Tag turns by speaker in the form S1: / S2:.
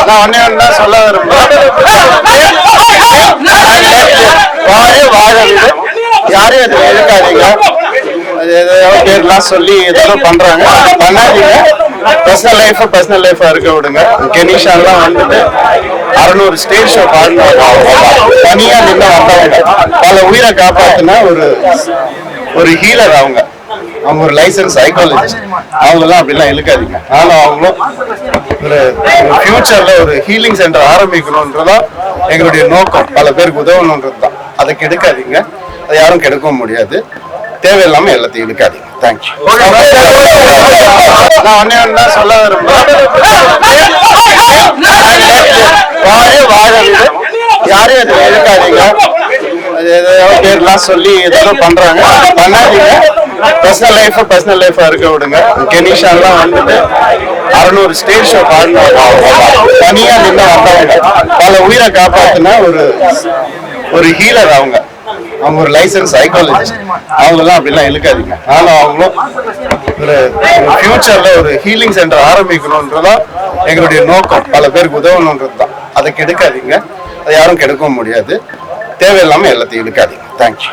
S1: நான் ஒன்னே ஒன்று சொல்ல விரும்புறேன் வாழ வாழ யாரையும் அதை எழுக்காதீங்க அது ஏதோ பேர்லாம் சொல்லி ஏதோ பண்றாங்க. பண்ணாதீங்க. பர்சனல் லைஃப் பர்சனல் லைஃபா இருக்க விடுங்க. கெனிஷாலாம் வந்துட்டு அறுநூறு ஸ்டேஜ் ஷோ பாடினாங்க தனியா நின்று வந்தவங்க பல உயிரை காப்பாத்தின ஒரு ஒரு ஹீலர் அவங்க. அவங்க ஒரு லைசன்ஸ் சைக்காலஜிஸ்ட் அவங்கெல்லாம் அப்படிலாம் இழுக்காதீங்க. ஆனாலும் அவங்களும் ஒரு ஃபியூச்சர்ல ஒரு ஹீலிங் சென்டர் ஆரம்பிக்கணுன்றதான் எங்களுடைய நோக்கம். பல பேருக்கு உதவணுன்றது தான் அதை கெடுக்காதீங்க. அதை யாரும் கெடுக்கவும் முடியாது. தேவையில்லாம எல்லாத்தையும் இழுக்காதீங்க. தேங்க்யூ நான் ஒன்னே ஒன்று தான் சொல்ல விரும்புறேன். வாழ யாரையும் அதை ஏதோ பேர்லாம் சொல்லி ஏதோ பண்றாங்க. பண்ணாதீங்க. பர்சனல் லைஃப் பர்சனல் லைஃபா இருக்க விடுங்க. கெனிஷாலாம் வந்துட்டு அறுநூறு ஸ்டேஜ் ஷோ பாடினாங்க தனியா நின்று வந்தவங்க பல உயிரை காப்பாத்தின ஒரு ஒரு ஹீலர் அவங்க. அவங்க ஒரு லைசன்ஸ் சைக்காலஜிஸ்ட் அவங்கெல்லாம் அப்படிலாம் இழுக்காதீங்க. ஆனால் அவங்களும் ஒரு ஃபியூச்சர்ல ஒரு ஹீலிங் சென்டர் ஆரம்பிக்கணுன்றதான் எங்களுடைய நோக்கம். பல பேருக்கு உதவணுன்றது தான். அதை கெடுக்காதீங்க. அதை யாரும் கெடுக்கவும் முடியாது. தேவையில்லாமல் எல்லாத்தையும் இழுக்காதீங்க. தேங்க்யூ